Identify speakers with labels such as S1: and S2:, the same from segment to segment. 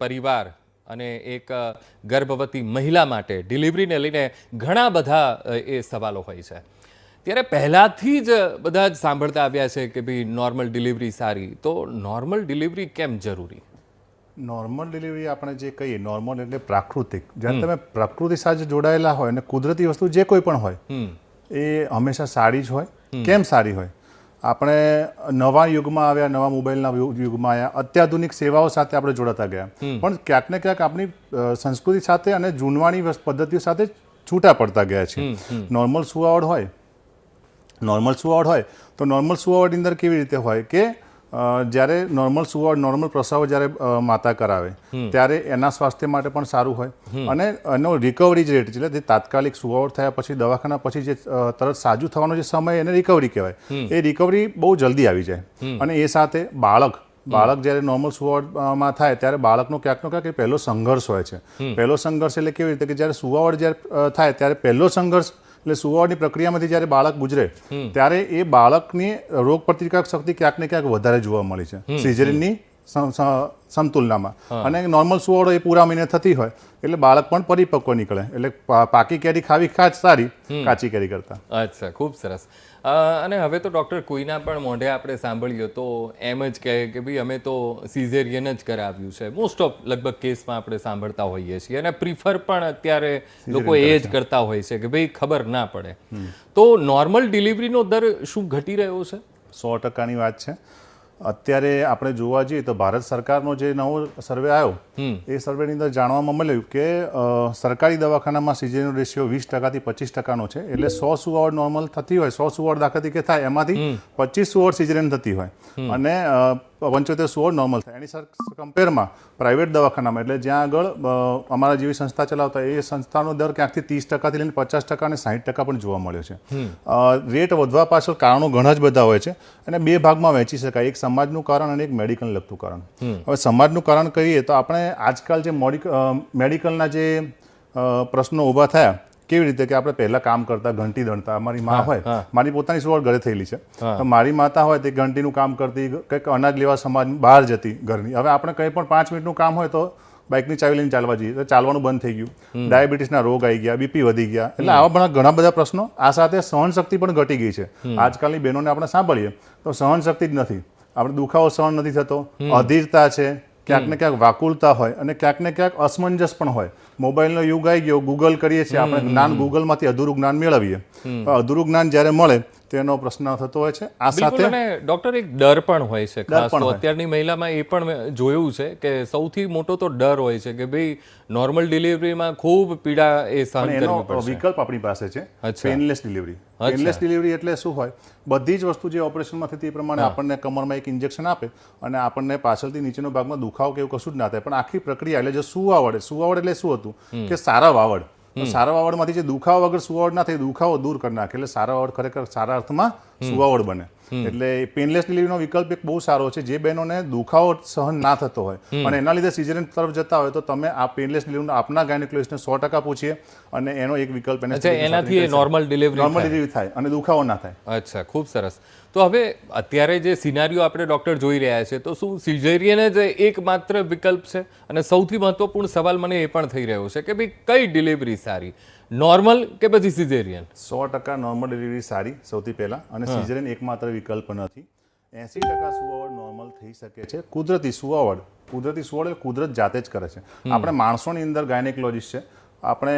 S1: પરિવાર અને એક ગર્ભવતી મહિલા માટે ડિલિવરીને લઈને ઘણા બધા એ સવાલો હોય છે. ત્યારે પહેલાંથી જ બધા જ સાંભળતા આવ્યા છે કે ભાઈ નોર્મલ ડિલિવરી સારી. તો નોર્મલ ડિલિવરી કેમ જરૂરી?
S2: નોર્મલ ડિલિવરી આપણે જે કહીએ નોર્મલ એટલે પ્રાકૃતિક. જ્યારે તમે પ્રકૃતિ સાથે જોડાયેલા હોય અને કુદરતી વસ્તુ જે કોઈ પણ હોય એ હંમેશા સારી જ હોય. કેમ સારી હોય? આપણે નવા યુગમાં આવ્યા નવા મોબાઈલના યુગમાં આવ્યા અત્યાધુનિક સેવાઓ સાથે આપણે જોડાતા ગયા. પણ ક્યાંક ને ક્યાંક આપણી સંસ્કૃતિ સાથે અને જૂનવાણી પદ્ધતિઓ સાથે છૂટા પડતા ગયા છે. નોર્મલ સુવાવડ હોય? નોર્મલ સુવાવડ હોય? તો નોર્મલ સુવાવડની અંદર કેવી રીતે હોય કે જ્યારે નોર્મલ સુવાળ નોર્મલ પ્રસવ જ્યારે માતા કરાવે ત્યારે એના સ્વાસ્થ્ય માટે પણ સારું હોય. અને એનો રિકવરી જે રેટ એટલે જે તાત્કાલિક સુવાવડ થયા પછી દવાખાના પછી જે તરત સાજું થવાનો જે સમય એને રિકવરી કહેવાય. એ રિકવરી બહુ જલ્દી આવી જાય. અને એ સાથે બાળક બાળક જ્યારે નોર્મલ સુવાવડમાં થાય ત્યારે બાળકનો ક્યાંકનો ક્યાંક પહેલો સંઘર્ષ હોય છે. પહેલો સંઘર્ષ એટલે કેવી રીતે કે જ્યારે સુવાવડ જ્યારે થાય ત્યારે પહેલો સંઘર્ષ એટલે સુવાવડની પ્રક્રિયામાંથી જ્યારે બાળક ગુજરે ત્યારે એ બાળકની રોગ પ્રતિકારક શક્તિ ક્યાંક ને ક્યાંક વધારે જોવા મળી છે. સિઝેરિયનની સમ- સ- સમતુલનામાં. અને નોર્મલ સુવાળો એ પૂરા મહિને થતી હોય એટલે બાળક પણ પરિપક્વ નીકળે. એટલે પાકી કેરી ખાવી ખાસ સારી કાચી કેરી કરતા.
S1: અચ્છા ખૂબ સરસ. અને હવે તો ડૉક્ટર કોઈના પણ મોઢે આપણે સાંભળીએ તો એમ જ કહે કે ભાઈ અમે તો સિઝેરિયન જ કરાવ્યું છે. મોસ્ટ ઓફ લગભગ કેસમાં આપણે સાંભળતા હોઈએ છીએ અને પ્રિફર પણ અત્યારે લોકો એ જ કરતા હોય છે કે ભાઈ ખબર ના પડે. તો નોર્મલ ડિલિવરીનો દર શું ઘટી રહ્યો છે?
S2: સો ટકાની વાત છે. અત્યારે આપણે જોવા જઈએ તો ભારત સરકારનો જે નવો સર્વે આવ્યો એ સર્વેની અંદર જાણવામાં મળ્યું કે સરકારી દવાખાનામાં સિઝનનો રેશિયો વીસ ટકાથી પચીસ ટકાનો છે. એટલે સો સુવાડ નોર્મલ થતી હોય સો સુવાડ દાખલા તરીકે થાય એમાંથી પચીસ સુવાડ સિઝરેન થતી હોય. અને પંચોતેર સુવાવડ નોર્મલ થાય. એની સર કમ્પેરમાં પ્રાઇવેટ દવાખાનામાં એટલે જ્યાં આગળ અમારા જેવી સંસ્થા ચલાવતા એ સંસ્થાનો દર ક્યાંકથી ત્રીસ ટકાથી લઈને પચાસ ટકા અને સાહીઠ ટકા પણ જોવા મળ્યો છે. રેટ વધવા પાછળ કારણો ઘણા જ બધા હોય છે અને બે ભાગમાં વહેંચી શકાય. એક સમાજનું કારણ અને એક મેડિકલ લગતું કારણ. હવે સમાજનું કારણ કહીએ તો આપણે આજકાલ જે મોડિક મેડિકલના જે પ્રશ્નો ઊભા થયા કેવી રીતે કે આપણે પહેલા કામ કરતા ઘંટી દણતા મારી માં હોય મારી પોતાની સુવડ ઘરે થયેલી છે. તો મારી માતા હોય તે ઘંટીનું કામ કરતી કંઈક અનાજ લેવા સમાજ બહાર જતી ઘરની. હવે આપણે કંઈ પણ પાંચ મિનિટનું કામ હોય તો બાઇકની ચાવી લઈને ચાલવા જઈએ. તો ચાલવાનું બંધ થઈ ગયું. ડાયાબિટીસના રોગ આવી ગયા બીપી વધી ગયા. એટલે આવા બધા ઘણા બધા પ્રશ્નો આ સાથે સહનશક્તિ પણ ઘટી ગઈ છે. આજકાલની બહેનોને આપણે સાંભળીએ તો સહનશક્તિ જ નથી. આપણે દુખાવો સહન નથી થતો. અધીરતા છે. ક્યાંક ને ક્યાંક વાકુલતા હોય અને ક્યાંક ને ક્યાંક અસમંજસ પણ હોય. મોબાઈલનો યુગ આવી ગયો ગૂગલ કરીએ છીએ આપણે જ્ઞાન ગૂગલમાંથી અધૂરું જ્ઞાન મેળવીએ. અધૂરું જ્ઞાન જ્યારે મળે તેનો પ્રશ્ન થતો હોય છે. આ સાથે
S1: અને ડોક્ટર એક ડર પણ હોય છે. ખાસ તો અત્યારની મહિલામાં એ પણ જોયું છે કે સૌથી મોટો તો ડર હોય છે કે ભાઈ નોર્મલ ડિલિવરીમાં ખૂબ પીડા એ સહન કરવી પડશે.
S2: વિકલ્પ આપણી પાસે છે. પેનલેસ ડિલિવરી પેનલેસ ડિલિવરી એટલે શું હોય? બધી જ વસ્તુ જે ઓપરેશનમાં થતી એ પ્રમાણે આપણને કમરમાં એક ઇન્જેક્શન આપે અને આપણને પાછળથી નીચેનો ભાગમાં દુખાવો કે એવું કશું જ ના થાય. પણ આખી પ્રક્રિયા એટલે જે સુવાવડ સુવાવડ એટલે શું હતું? કે સારા વાવડ. સારા વાવડમાંથી જે દુખાવો વગર સુવાવડ ના થાય દુખાવો દૂર કરી નાખે. એટલે સારા વાવડ ખરેખર સારા અર્થમાં સુવાવડ બને. એટલે પેનલેસ ડિલિવરીનો વિકલ્પ એક બહુ સારો છે. જે બહેનોને દુખાવો સહન ના થતો હોય અને એના લીધે સિઝેરિયન તરફ જતા હોય તો તમે આ પેનલેસ ડિલિવરીનો આપના ગાયનેકોલોજિસ્ટને સો ટકા પૂછીએ અને એનો એક વિકલ્પ એને
S1: એનાથી નોર્મલ ડિલિવરી
S2: નોર્મલ ડિલિવરી થાય અને દુખાવો ના થાય.
S1: અચ્છા ખૂબ સરસ. તો હવે અત્યારે જે સિનારીઓ આપણે ડૉક્ટર જોઈ રહ્યા છે તો શું સિઝેરિયન જ એકમાત્ર વિકલ્પ છે? અને સૌથી મહત્વપૂર્ણ સવાલ મને એ પણ થઈ રહ્યો છે કે ભાઈ કઈ ડિલિવરી સારી? નોર્મલ કે પછી સિઝેરિયન
S2: સો ટકા નોર્મલ ડિલિવરી સારી સૌથી પહેલાં. અને સિઝેરિયન એકમાત્ર વિકલ્પ નથી. એસી ટકા સુવાવડ નોર્મલ થઈ શકે છે. કુદરતી સુવાવડ કુદરતી સુવાવડ કુદરત જાતે જ કરે છે. આપણે માણસોની અંદર ગાયનેકોલોજીસ્ટ છે. આપણે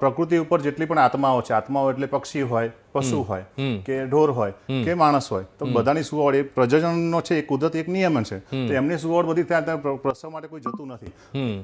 S2: પ્રકૃતિ ઉપર જેટલી પણ આત્માઓ છે આત્માઓ એટલે પક્ષી હોય પશુ હોય કે ઢોર હોય કે માણસ હોય તો બધાની સુવાવડ એ પ્રજનનનો છે એ કુદરતી એક નિયમન છે. તો એમની સુવાવડ બધી ત્યાં ત્યાં પ્રસવ માટે કોઈ જતું નથી.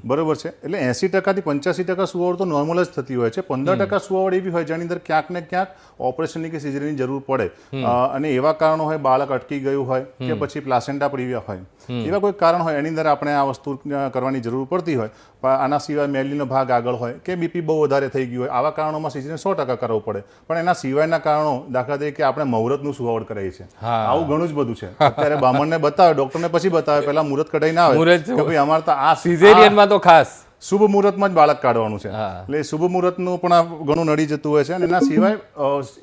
S2: બરોબર છે? એટલે એસી ટકાથી પંચ્યાસી ટકા સુવાવડ તો નોર્મલ જ થતી હોય છે. પંદર ટકા સુવાવડ એવી હોય જેની અંદર ક્યાંક ને ક્યાંક ઓપરેશનની કે સિઝરીની જરૂર પડે. અને એવા કારણો હોય બાળક અટકી ગયું હોય કે પછી પ્લાસેન્ટા પ્રિવિયા હોય. એવા કોઈ કારણ હોય એની અંદર આપણે આ વસ્તુ કરવાની જરૂર પડતી હોય. આના સિવાય મેલીનો ભાગ આગળ હોય કે બીપી બહુ વધારે થઈ ગયું હોય આવા કારણોમાં સિઝરીન સો ટકા કરવું પડે. પણ એના સિવાયના કારણો દાખલા તરીકે આપણે મુહૂર્તનું સુવાવડ કરાવીએ છે આવું ઘણું જ બધું છે. અત્યારે બામણને બતાવે ડોક્ટરને પછી બતાવે પહેલા મુહૂર્ત કઢાઈને આવે કે ભાઈ અમારે તો આ
S1: સિઝેરિયનમાં તો ખાસ.
S2: શુભ મુહૂર્તમાં જ બાળક કાઢવાનું છે. એટલે શુભ મુહૂર્તનું પણ આ ઘણું નડી જતું હોય છે અને એના સિવાય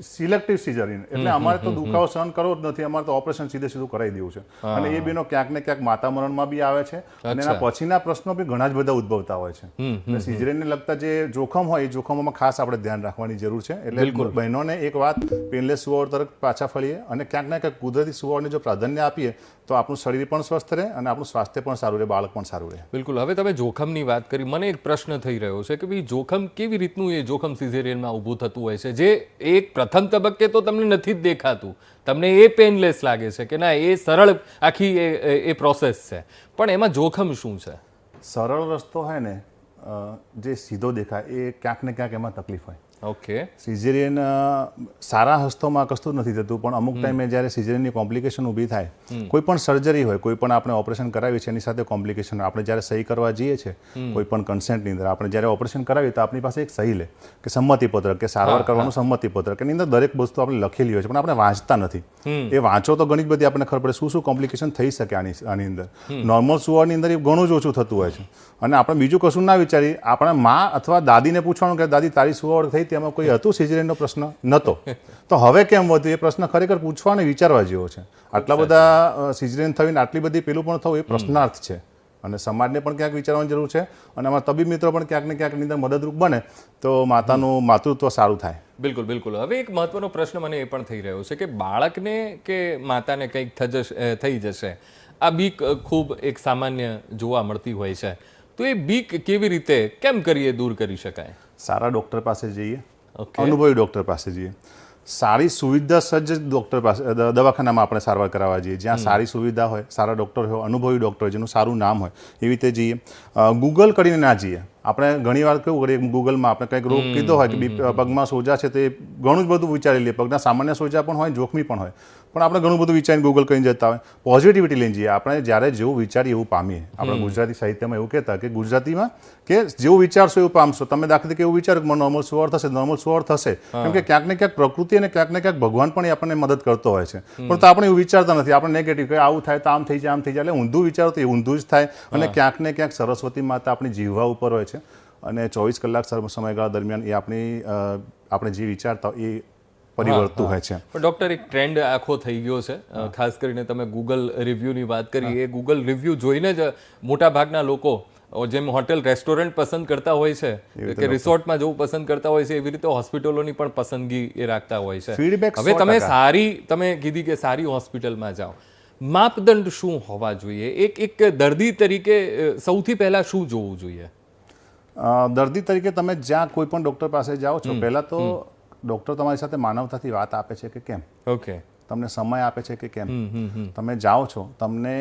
S2: સિલેક્ટિવ સિઝરીન એટલે અમારે તો દુખાવો સહન કરવો જ નથી. અમારે તો ઓપરેશન સીધે સીધું કરાવી દેવું છે. અને એ બીનો ક્યાંક ને ક્યાંક માતા મરણમાં બી આવે છે. અને એના પછીના પ્રશ્નો બી ઘણા જ બધા ઉદ્ભવતા હોય છે. એટલે સિઝરીનને લગતા જે જોખમ હોય એ જોખમોમાં ખાસ આપણે ધ્યાન રાખવાની જરૂર છે. એટલે બહેનોને એક વાત પેનલેસ સુવાળ તરફ પાછા ફળીએ અને ક્યાંક ને ક્યાંક કુદરતી સુવાળને જો પ્રાધાન્ય આપીએ તો આપણું શરીર પણ સ્વસ્થ રહે અને આપણું સ્વાસ્થ્ય પણ સારું રહે બાળક પણ સારું રહે.
S1: બિલકુલ. હવે તમે જોખમની વાત કરી. મને એક પ્રશ્ન થઈ રહ્યો છે કે ભાઈ જોખમ કેવી રીતનું એ જોખમ સિઝેરિયનમાં ઊભું થતું હોય છે? જે એક પ્રથમ તબક્કે તો તમને નથી જ દેખાતું. તમને એ પેનલેસ લાગે છે કે ના એ સરળ આખી એ એ- પ્રોસેસ છે. પણ એમાં જોખમ શું છે?
S2: સરળ રસ્તો હોય ને જે સીધો દેખાય એ ક્યાંક ને ક્યાંક એમાં તકલીફ હોય.
S1: ઓકે.
S2: સિઝેરિયન સારા હસ્તોમાં કશું નથી થતું પણ અમુક ટાઈમે જ્યારે સિઝેરિયનની કોમ્પ્લિકેશન ઊભી થાય કોઈ પણ સર્જરી હોય કોઈ પણ આપણે ઓપરેશન કરાવીએ છીએ એની સાથે કોમ્પ્લિકેશન આપણે જ્યારે સહી કરવા જઈએ છીએ કોઈ પણ કન્સેન્ટની અંદર આપણે જ્યારે ઓપરેશન કરાવીએ તો આપણી પાસે એક સહી લે કે સંમતિપત્રક કે સારવાર કરવાનું સંમતિપત્રક એની અંદર દરેક વસ્તુ આપણે લખેલી હોય છે પણ આપણે વાંચતા નથી. એ વાંચો તો ઘણી બધી આપણને ખબર પડે શું શું કોમ્પ્લિકેશન થઈ શકે આની આની અંદર. નોર્મલ સુવારની અંદર એ ઘણું જ ઓછું થતું હોય છે. અને આપણે બીજું કશું ના વિચારીએ આપણે મા અથવા દાદીને પૂછવાનું કે દાદી તારી સુવાળ થઈ તેમાં કોઈ હતું? સિઝરિયનનો પ્રશ્ન નહોતો તો હવે કેમ વધ્યું? એ પ્રશ્ન ખરેખર પૂછવા અને વિચારવા જેવો છે. આટલા બધા સિઝરિયન થઈને આટલી બધી પેલું પણ થવું એ પ્રશ્નાર્થ છે. અને સમાજને પણ ક્યાંક વિચારવાની જરૂર છે. અને અમારા તબીબ મિત્રો પણ ક્યાંક ને ક્યાંક અંદર મદદરૂપ બને તો માતાનું માતૃત્વ સારું થાય.
S1: બિલકુલ બિલકુલ. હવે એક મહત્વનો પ્રશ્ન મને એ પણ થઈ રહ્યો છે કે બાળકને કે માતાને કંઈક થઈ જશે? આ બીક ખૂબ એક સામાન્ય જોવા મળતી હોય છે. તો એ બીક કેવી રીતે કેમ કરીએ દૂર કરી શકાય?
S2: સારા ડૉક્ટર પાસે જઈએ. અનુભવી ડૉક્ટર પાસે જઈએ. સારી સુવિધા સજ્જ ડૉક્ટર પાસે દવાખાનામાં આપણે સારવાર કરાવવા જઈએ. જ્યાં સારી સુવિધા હોય સારા ડૉક્ટર હોય અનુભવી ડૉક્ટર હોય જેનું સારું નામ હોય એવી રીતે જઈએ. ગૂગલ કરીને ના જઈએ. આપણે ઘણીવાર કેવું કરીએ ગૂગલમાં આપણે કંઈક રોગ કીધો હોય કે પગમાં સોજા છે તે ઘણું જ બધું વિચારી લઈએ. પગના સામાન્ય સોજા પણ હોય જોખમી પણ હોય. પણ આપણે ઘણું બધું વિચારીને ગૂગલ કરીને જતા હોય. પોઝિટિવિટી લઈને જઈએ. આપણે જ્યારે જેવું વિચારીએ એવું પામીએ. આપણે ગુજરાતી સાહિત્યમાં એવું કહેતા કે ગુજરાતીમાં કે જેવું વિચારશો એવું પામશો. તમે દાખલા તરીકે એવું વિચારો કે નોર્મલ સ્વર થશે નોર્મલ સ્વર થશે કેમ કે ક્યાંક ને ક્યાંક પ્રકૃતિ અને ક્યાંક ને ક્યાંક ભગવાન પણ આપણને મદદ કરતો હોય છે. પણ તો આપણે એવું વિચારતા નથી. આપણે નેગેટિવ કે આવું થાય તો આમ થઈ જાય આમ થઈ જાય. એટલે ઊંધું વિચારો તો એ ઊંધું જ થાય. અને ક્યાંક ને ક્યાંક સરસ્વતી માતા આપણી જીવવા ઉપર હોય છે. અને ચોવીસ કલાક સમયગાળા દરમિયાન એ આપણી આપણે જે વિચારતા એ પરિવર્તું હોય છે.
S1: પણ ડૉક્ટર એક ટ્રેન્ડ આખો થઈ ગયો છે. ખાસ કરીને તમે ગૂગલ રિવ્યૂની વાત કરી એ ગૂગલ રિવ્યૂ જોઈને જ મોટા ભાગના લોકો જેમ હોટેલ રેસ્ટોરન્ટ પસંદ કરતા હોય છે કે રિસોર્ટમાં જવું પસંદ કરતા હોય છે એવી રીતે હોસ્પિટલોની પણ પસંદગી એ રાખતા હોય છે.
S2: ફીડબેક
S1: હવે તમે સારી તમે કીધી કે સારી હોસ્પિટલમાં જાઓ. માપદંડ શું હોવા જોઈએ? એક એક દર્દી તરીકે સૌથી પહેલા શું જોવું જોઈએ?
S2: દર્દી તરીકે તમે જ્યાં કોઈ પણ ડૉક્ટર પાસે જાઓ છો પહેલાં તો ડૉક્ટર તમારી સાથે માનવતાથી વાત આપે છે કે કેમ?
S1: ઓકે.
S2: તમને સમય આપે છે કે કેમ? તમે જાઓ છો તમને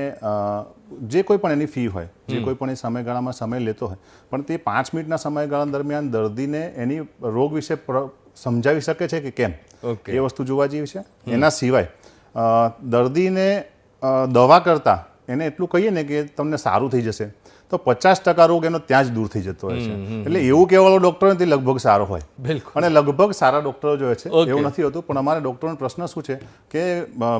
S2: જે કોઈ પણ એની ફી હોય જે કોઈ પણ એ સમયગાળામાં સમય લેતો હોય પણ તે પાંચ મિનિટના સમયગાળા દરમિયાન દર્દીને એની રોગ વિશે સમજાવી શકે છે કે કેમ? એ વસ્તુ જોવા જેવી છે. એના સિવાય દર્દીને દવા કરતાં એને એટલું કહીએ ને કે તમને સારું થઈ જશે. તો પચાસ ટકા રોગ એનો ત્યાં જ દૂર થઈ જતો હોય છે. એટલે એવું કહેવાળો ડૉક્ટર નથી લગભગ સારો હોય.
S1: બિલકુલ.
S2: અને લગભગ સારા ડૉક્ટરો જો છે. એવું નથી હોતું પણ અમારા ડૉક્ટરનો પ્રશ્ન શું છે કે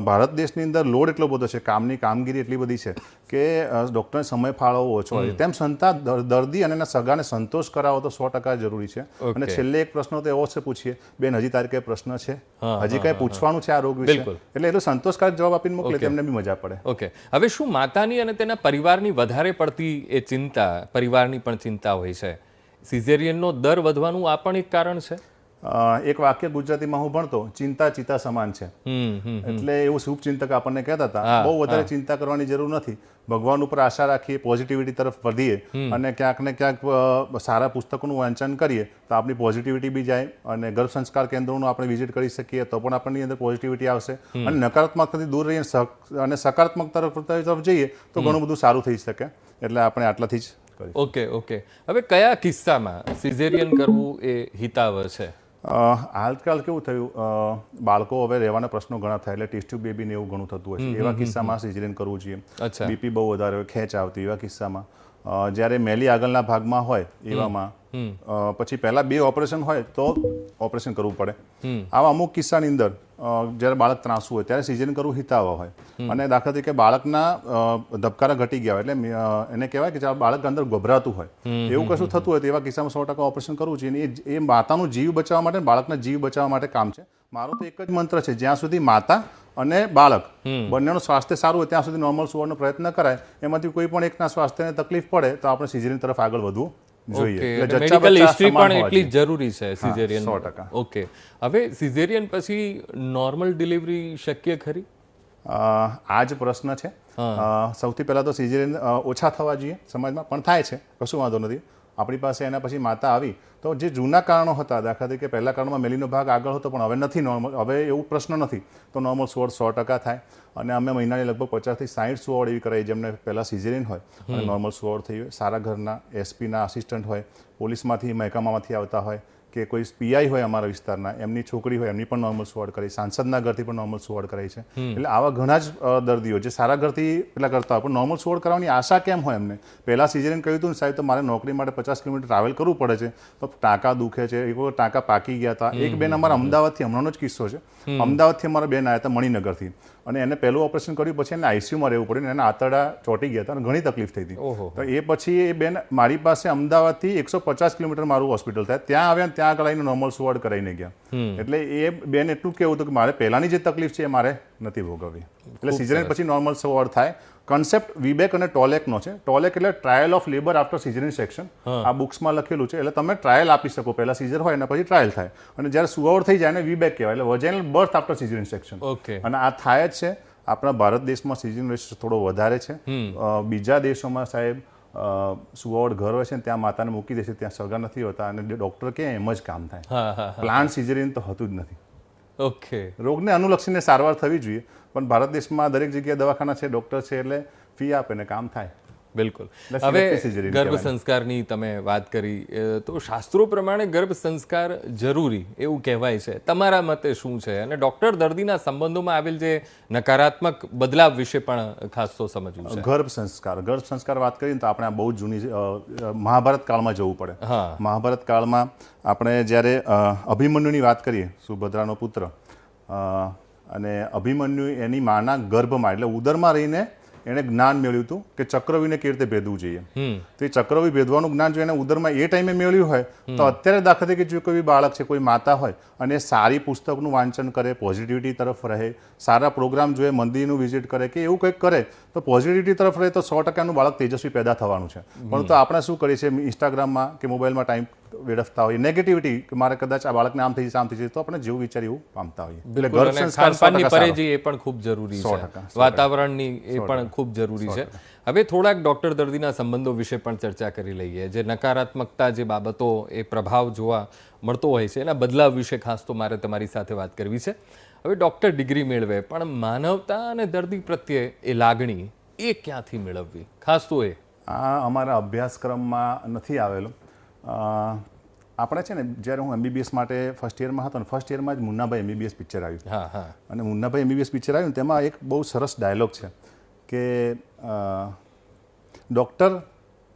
S2: ભારત દેશની અંદર લોડ એટલો બધો છે કામની કામગીરી એટલી બધી છે કે ડૉક્ટરને સમય ફાળવવો ઓછો હોય. તેમ સંતા દર્દી અને એના સગાને સંતોષ કરાવો તો સો ટકા જરૂરી છે. અને છેલ્લે એક પ્રશ્ન તો એવો છે પૂછીએ. બેન હજી તારે કઈ પ્રશ્ન છે? હજી કઈ પૂછવાનું છે આ રોગ વિશે. એટલે એટલો સંતોષકારક જવાબ આપીને મોકલે તેમને બી મજા પડે.
S1: ઓકે હવે શું માતાની અને તેના પરિવારની વધારે પડતી એ ચિંતા પરિવારની પણ ચિંતા હોય છે. સિઝેરિયનનો દર વધવાનું આ પણ એક કારણ છે?
S2: એક વાક્ય ગુજરાતીમાં હું ભણતો ચિંતા ચિતા સમાન છે. એટલે એવું શુભચિંતક આપણને કહેતા હતા બહુ વધારે ચિંતા કરવાની જરૂર નથી. ભગવાન ઉપર આશા રાખીએ પોઝિટિવિટી તરફ વધીએ અને ક્યાંક ને ક્યાંક સારા પુસ્તકોનું વાંચન કરીએ તો આપણી પોઝિટિવિટી બી જાય અને ગર્ભ સંસ્કાર કેન્દ્રોનું આપણે વિઝિટ કરી શકીએ તો પણ આપણની અંદર પોઝિટિવિટી આવશે. અને નકારાત્મકતાથી દૂર રહીને અને સકારાત્મક તરફ તરફ જઈએ તો ઘણું બધું સારું થઈ શકે. એટલે આપણે આટલાથી જ
S1: ઓકે ઓકે. હવે કયા કિસ્સામાં સિઝેરિયન કરવું એ હિતાવહ છે?
S2: આજકાલ કેવું થયું? બાળકો હવે રહેવાના પ્રશ્નો ઘણા થાય એટલે ટેસ્ટ ટ્યુબ બેબીને એવું ઘણું થતું હોય છે. એવા કિસ્સામાં સિઝેરિયન કરવું જોઈએ. બીપી બહુ વધારે હોય ખેંચ આવતી એવા કિસ્સામાં. જ્યારે મેલી આગળના ભાગમાં હોય એવામાં પછી પહેલા બે ઓપરેશન હોય તો ઓપરેશન કરવું પડે. આવા અમુક કિસ્સાની અંદર જ્યારે બાળક ત્રાસુ હોય ત્યારે સિઝન કરવું હિતાવહ હોય. અને દાખલા તરીકે બાળકના ધબકારા ઘટી ગયા હોય એટલે એને કહેવાય કે જ્યારે બાળક અંદર ગભરાતું હોય. એવું કશું થતું હોય તો એવા કિસ્સામાં સો ટકા ઓપરેશન કરવું જોઈએ. એ માતાનું જીવ બચાવવા માટે બાળકના જીવ બચાવવા માટે કામ છે. મારો તો એક જ મંત્ર છે જ્યાં સુધી માતા અને બાળક. બંનેનું સ્વાસ્થ્ય સારું હોય ત્યાં સુધી નોર્મલ સુવાનો પ્રયત્ન કરાય. એમાંથી કોઈ પણ એકના સ્વાસ્થ્યને તકલીફ પડે તો આપણે સિઝેરિયન તરફ આગળ વધવું જોઈએ.
S1: મેડિકલ હિસ્ટ્રી પણ એટલી જરૂરી છે સિઝેરિયન
S2: સો ટકા.
S1: ઓકે. હવે સિઝેરિયન પછી નોર્મલ ડિલિવરી શક્ય ખરી?
S2: આ જ પ્રશ્ન છે. સૌથી પહેલાં તો સિઝેરિયન ઓછા થવા જોઈએ સમાજમાં પણ થાય છે કશું વાંધો નથી. આપણી પાસે એના પછી માતા આવી તો જે જૂના કારણો હતા દાખલા તરીકે પહેલા કારણમાં મેલીનો ભાગ આગળ હતો પણ હવે નથી નોર્મલ હવે એવું પ્રશ્ન નથી. તો નોર્મલ સોળ સો ટકા થાય. અને અમે મહિનાની લગભગ પચાસથી સાઠ સુવાડ એવી કરાવી જેમને પહેલાં સિઝેરિયન હોય. અને નોર્મલ સુવાડ થઈ હોય સારા ઘરના એસપીના આસિસ્ટન્ટ હોય. પોલીસમાંથી મહેકમામાંથી આવતા હોય. કે કોઈ પીઆઈ હોય અમારા વિસ્તારના એમની છોકરી હોય એમની પણ નોર્મલ સુવાડ કરી સાંસદના ઘરથી પણ નોર્મલ સુવાડ કરાઈ છે. એટલે આવા ઘણા જ દર્દીઓ જે સારા ઘરથી પેલા કરતા હોય પણ નોર્મલ સુવાડ કરવાની આશા કેમ હોય એમને? પહેલાં સિઝરિયન કહ્યું હતું ને સાહેબ તો મારે નોકરી માટે પચાસ કિલોમીટર ટ્રાવેલ કરવું પડે છે. તો ટાંકા દુખે છે. એક વખત ટાંકા પાકી ગયા હતા. એક બેન અમારા અમદાવાદથી હમણાંનો જ કિસ્સો છે. અમદાવાદથી અમારા બેન આવ્યા હતા મણિનગરથી. અને એને પહેલું ઓપરેશન કર્યું પછી એને આઈસીયુમાં રહેવું પડ્યું એના આંતરડા ચોટી ગયા હતા અને ઘણી તકલીફ થઈ હતી. તો એ પછી એ બેન મારી પાસે અમદાવાદથી એકસો પચાસ કિલોમીટર મારું હોસ્પિટલ થાય. ત્યાં આવ્યા ત્યાં આગળ આવીને નોર્મલ સુવાડ કરાવીને ગયા. એટલે એ બેન એટલું કેવું હતું કે મારે પહેલાની જે તકલીફ છે એ મારે નથી ભોગવવી. એટલે સિઝન પછી નોર્મલ સુવાડ થાય. કન્સેપ્ટ વિબેક અને ટોલેકનો છે. ટોલેક એટલે ટ્રાયલ ઓફ લેબર આફ્ટર સિઝનિંગ સેક્શન આ બુક્સમાં લખેલું છે. એટલે તમે ટ્રાયલ આપી શકો. પહેલા સિઝર હોય અને પછી ટ્રાયલ થાય. અને જ્યારે સુવાવડ થઈ જાય એને વિબેક કહેવાય. એટલે વજેનલ બર્થ આફ્ટર સિઝનિંગ સેક્શન
S1: ઓકે.
S2: અને આ થાય જ છે. આપણા ભારત દેશમાં સિઝન રેશિયો થોડો વધારે છે. બીજા દેશોમાં સાહેબ સુવાવડ ઘર હોય છે ને ત્યાં માતાને મૂકી દે છે. ત્યાં સગા નથી હોતા અને ડૉક્ટર કે એમ જ કામ થાય. પ્લાન્ટ સિઝરિયન તો હતું જ નથી.
S1: ઓકે
S2: રોગને અનુલક્ષીને સારવાર થવી જોઈએ. પણ ભારત દેશમાં દરેક જગ્યાએ દવાખાના છે, ડૉક્ટર છે એટલે ફી આપે ને કામ થાય.
S1: બિલકુલ. હવે ગર્ભ સંસ્કારની તમે વાત કરી તો શાસ્ત્રો પ્રમાણે ગર્ભ સંસ્કાર જરૂરી એવું કહેવાય છે. તમારા મતે શું છે? અને ડોક્ટર દર્દીના સંબંધોમાં આવેલ જે નકારાત્મક બદલાવ વિશે પણ ખાસ તો સમજવું છે.
S2: ગર્ભ સંસ્કાર ગર્ભ સંસ્કાર વાત કરીએ તો આપણે આ બહુ જૂની મહાભારત કાળમાં જવું પડે.
S1: હા.
S2: મહાભારત કાળમાં આપણે જ્યારે અભિમન્યુની વાત કરીએ સુભદ્રાનો પુત્ર અને અભિમન્યુ એની માના ગર્ભમાં એટલે ઉદરમાં રહીને એણે જ્ઞાન મેળવ્યું હતું કે ચક્રવ્યૂહને કેવી રીતે ભેદવું જોઈએ. તો એ ચક્રવ્યૂહ ભેદવાનું જ્ઞાન જો એને ઉદરમાં એ ટાઈમે મેળવ્યું હોય તો અત્યારે દાખલા તરીકે જો કોઈ બાળક છે કોઈ માતા હોય અને સારી પુસ્તકનું વાંચન કરે પોઝિટિવિટી તરફ રહે સારા પ્રોગ્રામ જોઈએ મંદિરનું વિઝિટ કરે કે એવું કંઈક કરે તો પોઝિટિવિટી તરફ રહે તો સો ટકાનું બાળક તેજસ્વી પેદા થવાનું છે. પણ આપણે શું કરીએ છીએ ઇન્સ્ટાગ્રામમાં કે મોબાઈલમાં ટાઈમ વેડફતા હોઈએ નેગેટિવિટી કે મારે કદાચ આ બાળકને આમ થઈ જશે આમ થઈ જશે તો આપણે જેવું વિચારી એવું પામતા હોઈએ.
S1: ખાનપાનની પરેજી એ પણ ખૂબ જરૂરી છે. વાતાવરણની એ પણ ખૂબ જરૂરી છે. હવે થોડાક ડોક્ટર દર્દીના સંબંધો વિશે પણ ચર્ચા કરી લઈએ. જે નકારાત્મકતા જે બાબતો એ પ્રભાવ જોવા મળતો હોય છે એના બદલાવ વિશે ખાસ તો મારે તમારી સાથે વાત કરવી છે. હવે ડોક્ટર ડિગ્રી મેળવે પણ માનવતા અને દર્દી પ્રત્યે એ લાગણી એ ક્યાંથી મેળવવી? ખાસ તો એ.
S2: આ અમારા અભ્યાસક્રમમાં નથી આવેલું. આપણે છે ને જ્યારે હું એમબીબીએસ માટે ફર્સ્ટ યરમાં હતો ને ફર્સ્ટ યરમાં જ મુન્નાભાઈ એમબીબીએસ પિક્ચર આવ્યું
S1: હા હા
S2: અને મુન્નાભાઈ એમબીબીએસ પિક્ચર આવ્યું ને તેમાં એક બહુ સરસ ડાયલોગ છે કે અ, डॉक्टर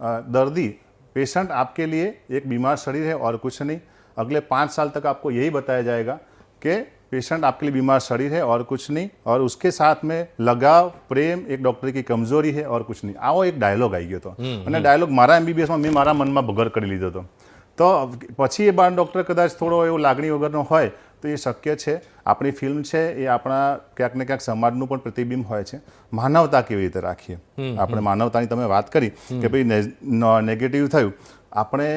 S2: अ, दर्दी पेशेंट आपके लिए एक बीमार शरीर है और कुछ नहीं अगले पाँच साल तक आपको यही बताया जाएगा कि पेशेंट आपके लिए बीमार शरीर है और कुछ नहीं और उसके साथ में लगाव પ્રેમ એક ડોક્ટર કી કમજોરી હે ઓર કુછ નહીં આવો એક ડાયલોગ આવી ગયો હતો અને ડાયલોગ મારા એમબીબીએસમાં મેં મારા મનમાં બગર કરી લીધો હતો તો પછી એ બાળ ડોક્ટર કદાચ થોડો એવો લાગણી વગરનો હોય તો એ શક્ય છે। આપણી ફિલ્મ છે એ આપણા ક્યાંક ને ક્યાંક સમાજનું પણ પ્રતિબિંબ હોય છે. માનવતા કેવી રીતે રાખીએ? આપણે માનવતાની તમે વાત કરી કે ભાઈ નેગેટિવ થયું. આપણે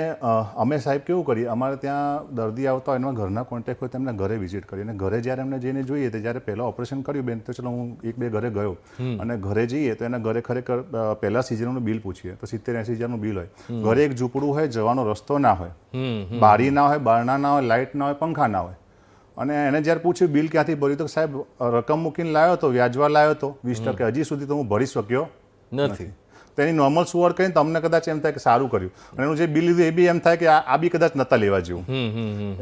S2: અમે સાહેબ કેવું કરીએ? અમારે ત્યાં દર્દી આવતા હોય એમાં ઘરના કોન્ટેક હોય તેમના ઘરે વિઝિટ કરીએ. અને ઘરે જ્યારે એમને જઈને જોઈએ તો જ્યારે પહેલાં ઓપરેશન કર્યું બેન તો ચલો હું એક બે ઘરે ગયો. અને ઘરે જઈએ તો એના ઘરે ખરેખર પહેલાં સિઝનનું બિલ પૂછીએ. તો સિત્તેર એંસી હજારનું બિલ હોય. ઘરે એક ઝૂંપડું હોય જવાનો રસ્તો ના હોય. બારી ના હોય બારણા ના હોય લાઇટ ના હોય પંખા ના હોય. અને એને જ્યારે પૂછ્યું બિલ ક્યાંથી ભર્યું? તો સાહેબ રકમ મૂકીને લાવ્યો હતો વ્યાજવા લાવ્યો હતો વીસ ટકા હજી સુધી તો હું ભરી શક્યો
S1: નથી.
S2: તો એની નોર્મલ સુવર કરીને તમને કદાચ એમ થાય કે સારું કર્યું. અને એનું જે બિલ લીધું એ બી એમ થાય કે આ બી કદાચ નતા લેવા જેવું.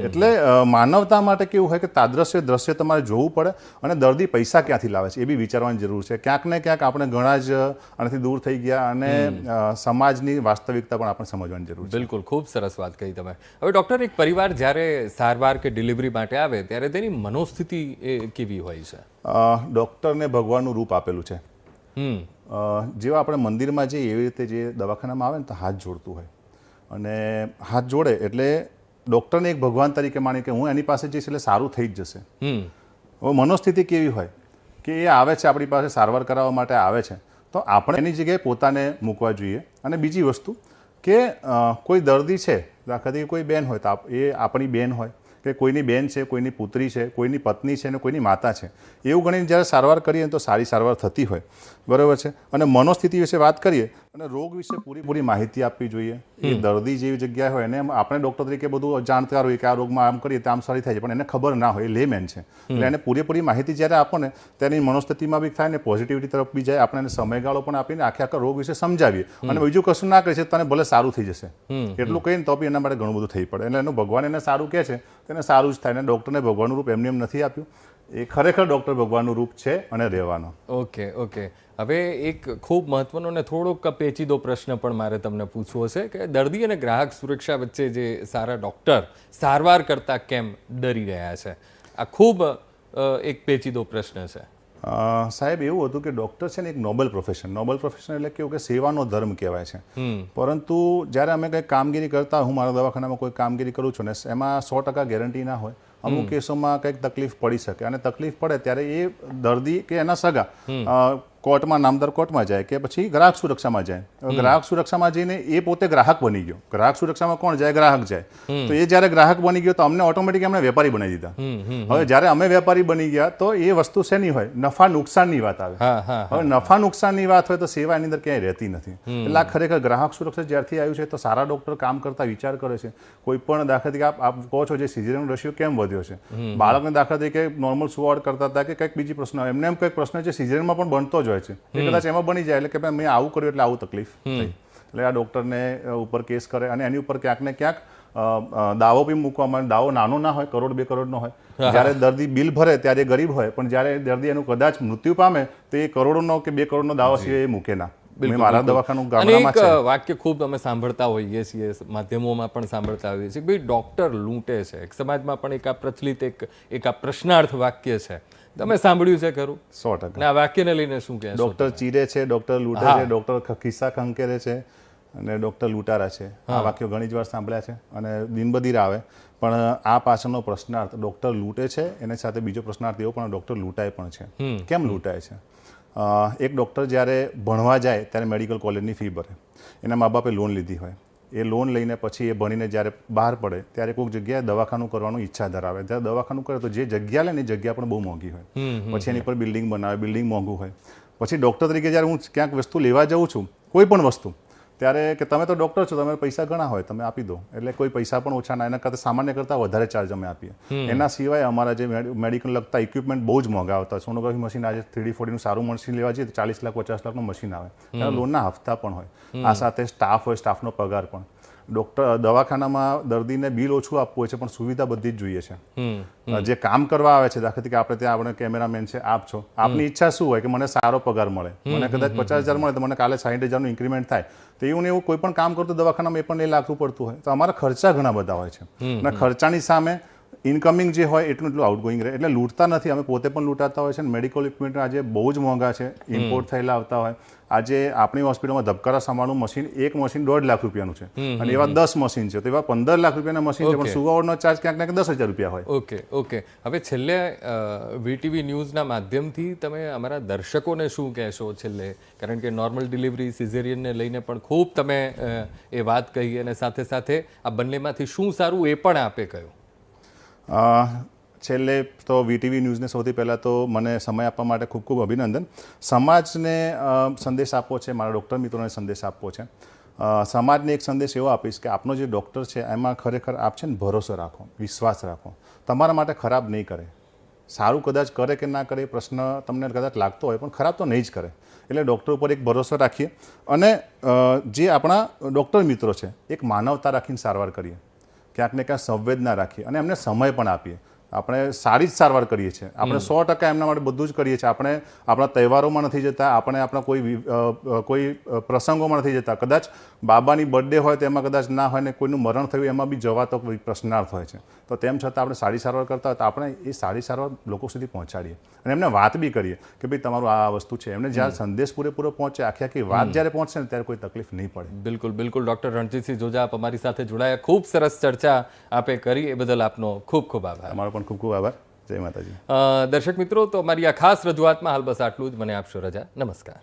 S2: એટલે માનવતા માટે કેવું હોય કે તાદ્રશ્ય દ્રશ્ય તમારે જોવું પડે અને દર્દી પૈસા ક્યાંથી લાવે છે એ બી વિચારવાની જરૂર છે. ક્યાંક ને ક્યાંક આપણે ઘણા જ આનાથી દૂર થઈ ગયા અને સમાજની વાસ્તવિકતા પણ આપણે સમજવાની જરૂર છે.
S1: બિલકુલ ખૂબ સરસ વાત કહી તમે. હવે ડૉક્ટર એક પરિવાર જ્યારે સારવાર કે ડિલિવરી માટે આવે ત્યારે તેની મનોસ્થિતિ એ કેવી હોય છે?
S2: ડૉક્ટરને ભગવાનનું રૂપ આપેલું છે. જેવા આપણે મંદિરમાં જઈએ એવી રીતે જે દવાખાનામાં આવે ને તો હાથ જોડતું હોય. અને હાથ જોડે એટલે ડૉક્ટરને એક ભગવાન તરીકે માની કે હું એની પાસે જઈશ એટલે સારું થઈ જ જશે. હવે મનોસ્થિતિ કેવી હોય? કે એ આવે છે આપણી પાસે સારવાર કરાવવા માટે આવે છે. તો આપણે એની જગ્યાએ પોતાને મૂકવા જોઈએ. અને બીજી વસ્તુ કે કોઈ દર્દી છે દાખલા તરીકે કોઈ બેન હોય તો એ આપણી બેન હોય. કે કોઈની બેન છે, કોઈની પુત્રી છે, કોઈની પત્ની છે અને કોઈની માતા છે. એવું ગણીને જ્યારે સારવાર કરીએ તો સારી સારવાર થતી હોય. બરાબર છે? અને મનોસ્થિતિ વિશે વાત કરીએ અને રોગ વિશે પૂરેપૂરી માહિતી આપવી જોઈએ. એ દર્દી જેવી જગ્યાએ હોય એને આપણે ડૉક્ટર તરીકે બધું જાણકાર હોય કે આ રોગમાં આમ કરીએ તો આમ સારી થાય છે પણ એને ખબર ના હોય લેમેન છે. એટલે એને પૂરેપૂરી માહિતી જ્યારે આપણને તેની મનોસ્થિતિમાં બી થાય ને પોઝિટિવિટી તરફ બી જાય આપણે એને સમયગાળો પણ આપીને આખે આખા રોગ વિશે સમજાવીએ. અને બીજું કશું ના કરી છે તને ભલે સારું થઈ જશે. એટલું કહીને તો બી એના માટે ઘણું બધું થઈ પડે. એટલે એનું ભગવાન એને સારું કહે છે તેને સારું જ થાય. અને ડૉક્ટરને ભગવાનનું રૂપ એમને એમ નથી આપ્યું. એ ખરેખર ડૉક્ટર ભગવાનનું રૂપ છે અને રહેવાનો.
S1: Okay okay. હવે એક ખૂબ મહત્વનો અને થોડોક પેચીદો પ્રશ્ન પણ મારે તમને પૂછવો છે કે દર્દી અને ગ્રાહક સુરક્ષા વચ્ચે જે સારા ડૉક્ટર સારવાર કરતા કેમ ડરી રહ્યા છે? આ ખૂબ એક પેચીદો પ્રશ્ન છે.
S2: સાહેબ એવું હતું કે ડૉક્ટર છે ને એક નોબલ પ્રોફેશન. નોબલ પ્રોફેશન એટલે કેવું કે સેવાનો ધર્મ કહેવાય છે. પરંતુ જ્યારે અમે કંઈ કામગીરી કરતા હું મારા દવાખાનામાં કોઈ કામગીરી કરું છું ને એમાં સો ટકા ગેરંટી ના હોય અમુક કેસોમાં કંઈક તકલીફ પડી શકે. અને તકલીફ પડે ત્યારે એ દર્દી કે એના સગા કોર્ટમાં નામદાર કોર્ટમાં જાય કે પછી ગ્રાહક સુરક્ષામાં જાય. ગ્રાહક સુરક્ષામાં જઈને એ પોતે ગ્રાહક બની ગયો. ગ્રાહક સુરક્ષામાં કોણ જાય? ગ્રાહક જાય. તો એ જ્યારે ગ્રાહક બની ગયો તો અમને ઓટોમેટિક એમણે વેપારી બનાવી દીધા. હવે જ્યારે અમે વેપારી બની ગયા તો એ વસ્તુ શેની હોય? નફા નુકસાનની વાત આવે. હવે નફા નુકસાનની વાત હોય તો સેવા એની અંદર ક્યાંય રહેતી નથી. એટલે આ ખરેખર ગ્રાહક સુરક્ષા જ્યારથી આવ્યું છે તો સારા ડોક્ટર કામ કરતા વિચાર કરે છે. કોઈ પણ દાખલા તરીકે આપ કહો છો જે સિઝરનો રેશિયો કેમ વધ્યો છે? બાળકને દાખલા તરીકે નોર્મલ સુવાડ કરતા હતા કે કંઈક બીજી પ્રશ્ન એમને એમ કંઈક પ્રશ્ન છે સિઝરમાં પણ બનતો જ હોય છે. એ કદાચ એમાં બની જાય એટલે કે ભાઈ મેં આવું કર્યું એટલે આવું તકલીફ થઈ. એટલે આ ડૉક્ટરને ઉપર કેસ કરે અને એની ઉપર ક્યાંક ને ક્યાંક દાવો બી મૂકવામાં દાવો નાનો ના હોય કરોડ બે કરોડનો હોય. જ્યારે દર્દી બિલ ભરે ત્યારે ગરીબ હોય પણ જ્યારે દર્દી એનું કદાચ મૃત્યુ પામે તો એ કરોડોનો કે બે કરોડનો દાવો સિવાય એ મૂકે ના. મારા દવાખાનું ગામડામાં છે.
S1: વાક્ય ખૂબ અમે સાંભળતા હોઈએ છીએ માધ્યમોમાં પણ સાંભળતા હોઈએ છીએ ભાઈ ડૉક્ટર લૂંટે છે. એક સમાજમાં પણ એક આ પ્રચલિત એક એક આ પ્રશ્નાર્થ વાક્ય છે. તમે સાંભળ્યું છે ખરું?
S2: સો ટકા.
S1: આ વાક્યને લઈને શું કહે
S2: ડોક્ટર ચીરે છે ડોક્ટર લૂંટે છે ડોક્ટર ખિસ્સા ખંકેરે છે અને ડોક્ટર લૂંટારા છે. આ વાક્યો ઘણી જ વાર સાંભળ્યા છે અને દિનબદીર આવે. પણ આ પાછળનો પ્રશ્નાર્થ ડોક્ટર લૂંટે છે એની સાથે બીજો પ્રશ્નાર્થ એવો પણ ડોક્ટર લૂંટાય પણ છે. કેમ લૂંટાય છે? એક ડોક્ટર જ્યારે ભણવા જાય ત્યારે મેડિકલ કોલેજની ફી ભરે. એના મા બાપે લોન લીધી હોય. એ લોન લઈને પછી એ ભણીને જ્યારે બહાર પડે ત્યારે કોઈક જગ્યાએ દવાખાનું કરવાનું ઈચ્છા ધરાવે. ત્યારે દવાખાનું કરે તો જે જગ્યા લે ને એ જગ્યા પણ બહુ મોંઘી હોય. પછી એની પર બિલ્ડિંગ બનાવે બિલ્ડિંગ મોંઘું હોય. પછી ડૉક્ટર તરીકે જ્યારે હું ક્યાંક વસ્તુ લેવા જાઉં છું કોઈ પણ વસ્તુ ત્યારે કે તમે તો ડૉક્ટર છો તમે પૈસા ઘણા હોય તમે આપી દો. એટલે કોઈ પૈસા પણ ઓછા ના એના કરતાં સામાન્ય કરતાં વધારે ચાર્જ અમે આપીએ. એના સિવાય અમારા જે મેડિકલ લગતા ઇક્વિપમેન્ટ બહુ જ મોંઘા આવતા. સોનોગ્રાફી મશીન આજે થ્રીડી ફોર્ટીનું સારું મશીન લેવા જઈએ તો ચાલીસ લાખ પચાસ લાખનું મશીન આવે. એના લોનના હપ્તા પણ હોય. આ સાથે સ્ટાફ હોય સ્ટાફનો પગાર પણ. ડૉક્ટર દવાખાનામાં દર્દીને બિલ ઓછું આપવું હોય છે પણ સુવિધા બધી જ જોઈએ છે. જે કામ કરવા આવે છે દાખલા તરીકે આપણે ત્યાં આપણે કેમેરામેન છે આપ છો. આપની ઈચ્છા શું હોય કે મને સારો પગાર મળે? મને કદાચ પચાસ હજાર મળે તો મને કાલે સાઠ હજારનું ઇન્ક્રીમેન્ટ થાય. તો એવું ને એવું કોઈ પણ કામ કરતું દવાખાનામાં એ પણ એ લાગતું પડતું હોય. તો અમારા ખર્ચા ઘણા બધા હોય છે. અને ખર્ચાની સામે ઇનકમિંગ જે હોય એટલું એટલું આઉટગોઈંગ રહે. એટલે લૂંટતા નથી. અમે પોતે પણ લૂંટાતા હોય છે મેડિકલ ઇક્વિપમેન્ટ આજે બહુ જ મોંઘા છે. ઇમ્પોર્ટ થયેલા આવતા હોય. આજે આપણી હોસ્પિટલમાં ધબકારા સામાનનું મશીન એક મશીન દોઢ લાખ રૂપિયાનું છે. અને એવા દસ મશીન છે. તો એવા પંદર લાખ રૂપિયાના મશીન છે. પણ સુગાવડનો ચાર્જ ક્યાંક ને ક્યાંક દસ હજાર રૂપિયા હોય.
S1: Okay okay. હવે છેલ્લે વીટીવી ન્યૂઝના માધ્યમથી તમે અમારા દર્શકોને શું કહેશો છેલ્લે? કારણ કે નોર્મલ ડિલિવરી સિઝેરિયનને લઈને પણ ખૂબ તમે એ વાત કહી અને સાથે સાથે આ બંનેમાંથી શું સારું એ પણ આપે કહ્યું.
S2: છેલ્લે તો વીટીવી ન્યૂઝને સૌથી પહેલાં તો મને સમય આપવા માટે ખૂબ ખૂબ અભિનંદન. સમાજને સંદેશ આપવો છે, મારા ડૉક્ટર મિત્રોને સંદેશ આપવો છે. સમાજને એક સંદેશ એવો આપીશ કે આપનો જે ડૉક્ટર છે, એમાં ખરેખર આપ છે ને ભરોસો રાખો, વિશ્વાસ રાખો. તમારા માટે ખરાબ નહીં કરે. સારું કદાચ કરે કે ના કરે પ્રશ્ન તમને કદાચ લાગતો હોય, પણ ખરાબ તો નહીં જ કરે. એટલે ડૉક્ટર ઉપર એક ભરોસો રાખીએ. અને જે આપણા ડૉક્ટર મિત્રો છે, એક માનવતા રાખીને સારવાર કરીએ. ક્યાંક ને ક્યાંક સંવેદના રાખીએ અને એમને સમય પણ આપીએ. આપણે સારી જ સારવાર કરીએ છીએ. આપણે સો ટકા એમના માટે બધું જ કરીએ છીએ. આપણે આપણા તહેવારોમાં નથી જતા આપણે આપણા કોઈ કોઈ પ્રસંગોમાં નથી જતા. કદાચ બાબાની બર્થડે હોય તો એમાં કદાચ ના હોય ને કોઈનું મરણ થયું એમાં બી જવા તો કોઈ પ્રશ્નાર્થ હોય છે. તો તેમ છતાં આપણે સારી સારવાર કરતા હોય તો આપણે એ સારી સારવાર લોકો સુધી પહોંચાડીએ. અને એમને વાત બી કરીએ કે ભાઈ તમારું આ આ વસ્તુ છે. એમને જ્યારે સંદેશ પૂરેપૂરો પહોંચે આખી આખી વાત જ્યારે પહોંચશે ને ત્યારે કોઈ તકલીફ નહીં પડે.
S1: બિલકુલ બિલકુલ. ડૉક્ટર રણજીતસિંહ જોજા આપ અમારી સાથે જોડાયા. ખૂબ સરસ ચર્ચા આપે કરી. એ બદલ આપનો ખૂબ ખૂબ આભાર.
S2: અમારો પણ પણ ખૂબ ખૂબ આભાર. જય માતાજી.
S1: દર્શક મિત્રો, તો અમારી આ ખાસ રજૂઆતમાં હાલ બસ આટલું જ. મને આપશો રજા. નમસ્કાર.